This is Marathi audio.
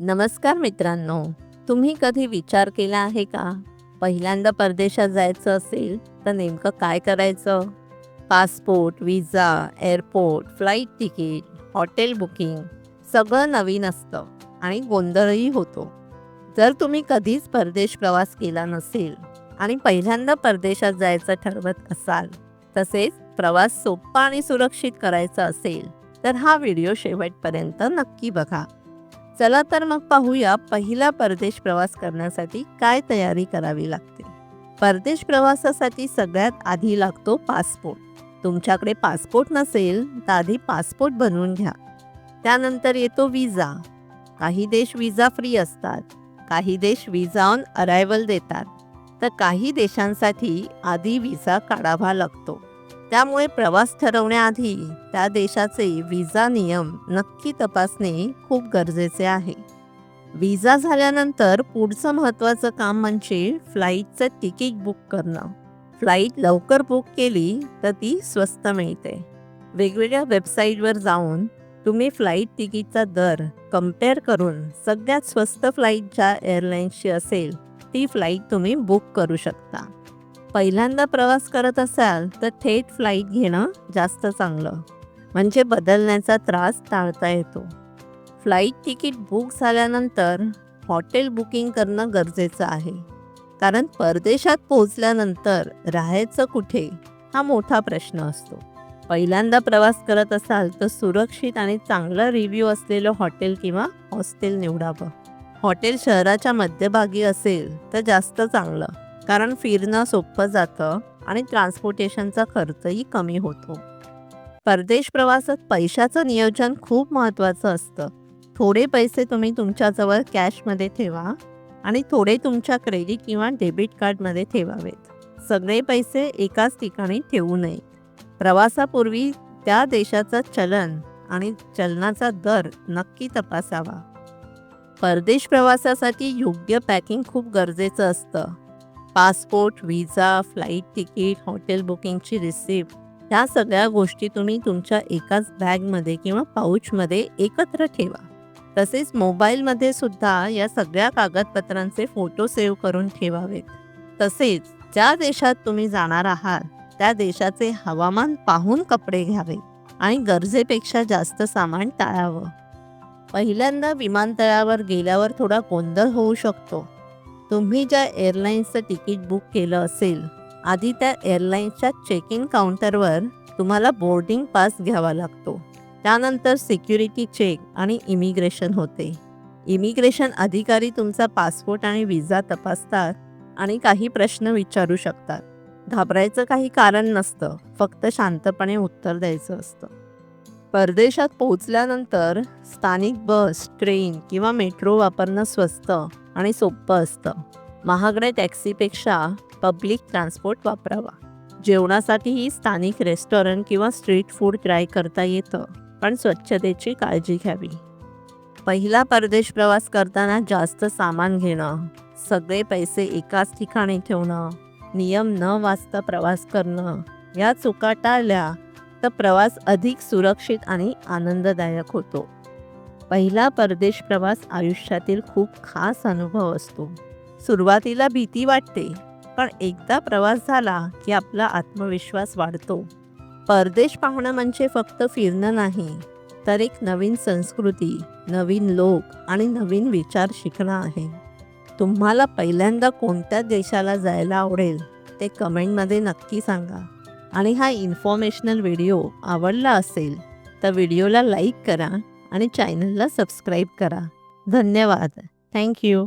नमस्कार मित्रांनो. तुम्ही कधी विचार केला आहे का? पहिल्यांदा परदेशात जायचं असेल तर नेमकं काय करायचं? Passport visa airport flight ticket hotel booking सगळं नवीन असतं आणि गोंधळही होतो. जर तुम्ही कधीच परदेश प्रवास केला नसेल आणि पहिल्यांदा परदेशात जायचं ठरवत असाल तसेच प्रवास सोपा आणि सुरक्षित करायचा असेल तर हा व्हिडिओ शेवटपर्यंत नक्की बघा. चला तर मग पाहूया पहिला परदेश प्रवास करण्यासाठी काय तयारी करावी लागते. परदेश प्रवासासाठी सगळ्यात आधी लागतो पासपोर्ट. तुमच्याकडे पासपोर्ट नसेल तर आधी पासपोर्ट बनवून घ्या. त्यानंतर येतो विजा काही देश विजा फ्री असतात. काही देश विजा ऑन अरायवल देतात. तर काही देशांसाठी आधी विजा काढावा लागतो. त्यामुळे प्रवास ठरवण्याआधी त्या देशाचे विजा नियम नक्की तपासणे खूप गरजेचे आहे. विजा झाल्यानंतर पुढचं महत्त्वाचं काम म्हणजे फ्लाईटचं तिकीट बुक करणं. फ्लाईट लवकर बुक केली तर ती स्वस्त मिळते. वेगवेगळ्या वेबसाईटवर जाऊन तुम्ही फ्लाईट तिकीटचा दर कंपेअर करून सगळ्यात स्वस्त फ्लाईट ज्या एअरलाईन्सची असेल ती फ्लाईट तुम्ही बुक करू शकता. पहिल्यांदा प्रवास करत असाल तर थेट फ्लाईट घेणं जास्त चांगलं. म्हणजे बदलण्याचा त्रास टाळता येतो. फ्लाईट तिकीट बुक झाल्यानंतर हॉटेल बुकिंग करणं गरजेचं आहे. कारण परदेशात पोहोचल्यानंतर राहायचं कुठे हा मोठा प्रश्न असतो. पहिल्यांदा प्रवास करत असाल तर सुरक्षित आणि चांगला रिव्ह्यू असलेलं हॉटेल किंवा हॉस्टेल निवडावं. हॉटेल शहराच्या मध्यभागी असेल तर जास्त चांगलं. कारण फिरणं सोपं जातं आणि ट्रान्सपोर्टेशनचा खर्चही कमी होतो. परदेश प्रवासात पैशाचं नियोजन खूप महत्त्वाचं असतं. थोडे पैसे तुम्ही तुमच्याजवळ कॅशमध्ये ठेवा आणि थोडे तुमच्या क्रेडिट किंवा डेबिट कार्डमध्ये ठेवावेत. सगळे पैसे एकाच ठिकाणी ठेवू नये. प्रवासापूर्वी त्या देशाचं चलन आणि चलनाचा दर नक्की तपासावा. परदेश प्रवासासाठी योग्य पॅकिंग खूप गरजेचं असतं. Passport visa flight ticket hotel बुकिंगची रिसिप्ट ह्या सगळ्या गोष्टी तुम्ही तुमच्या एकाच बॅगमध्ये किंवा पाऊचमध्ये एकत्र ठेवा. तसेच मोबाईलमध्ये सुद्धा या सगळ्या कागदपत्रांचे फोटो सेव्ह करून ठेवावेत. तसेच ज्या देशात तुम्ही जाणार आहात त्या देशाचे हवामान पाहून कपडे घ्यावे आणि गरजेपेक्षा जास्त सामान टाळावं. पहिल्यांदा विमानतळावर गेल्यावर थोडा गोंधळ होऊ शकतो. तुम्ही ज्या एअरलाईन्सचं तिकीट बुक केलं असेल आधी त्या एअरलाईन्सच्या चेक इन काउंटरवर तुम्हाला बोर्डिंग पास घ्यावा लागतो. त्यानंतर सिक्युरिटी चेक आणि इमिग्रेशन होते. इमिग्रेशन अधिकारी तुमचा पासपोर्ट आणि विजा तपासतात आणि काही प्रश्न विचारू शकतात. घाबरायचं काही कारण नसतं फक्त शांतपणे उत्तर द्यायचं असतं. परदेशात पोहोचल्यानंतर स्थानिक बस ट्रेन किंवा मेट्रो वापरणं स्वस्त आणि सोपं असतं. महागड्या टॅक्सीपेक्षा पब्लिक ट्रान्सपोर्ट वापरावा. जेवणासाठीही स्थानिक रेस्टॉरंट किंवा स्ट्रीट फूड ट्राय करता येतं पण स्वच्छतेची काळजी घ्यावी. पहिला परदेश प्रवास करताना जास्त सामान घेणं सगळे पैसे एकाच ठिकाणी ठेवणं नियम न वाचता प्रवास करणं या चुका टाळल्या तर प्रवास अधिक सुरक्षित आणि आनंददायक होतो. पहिला परदेश प्रवास आयुष्यातील खूप खास अनुभव असतो. सुरुवातीला भीती वाटते पण एकदा प्रवास झाला की आपला आत्मविश्वास वाढतो. परदेश पाहणं म्हणजे फक्त फिरणं नाही तर एक नवीन संस्कृती नवीन लोक आणि नवीन विचार शिकणं आहे. तुम्हाला पहिल्यांदा कोणत्या देशाला जायला आवडेल ते कमेंटमध्ये नक्की सांगा. आणि हा इन्फॉर्मेशनल व्हिडिओ आवडला असेल तर व्हिडिओला लाईक करा आणि चॅनलला सबस्क्राईब करा. धन्यवाद. थँक्यू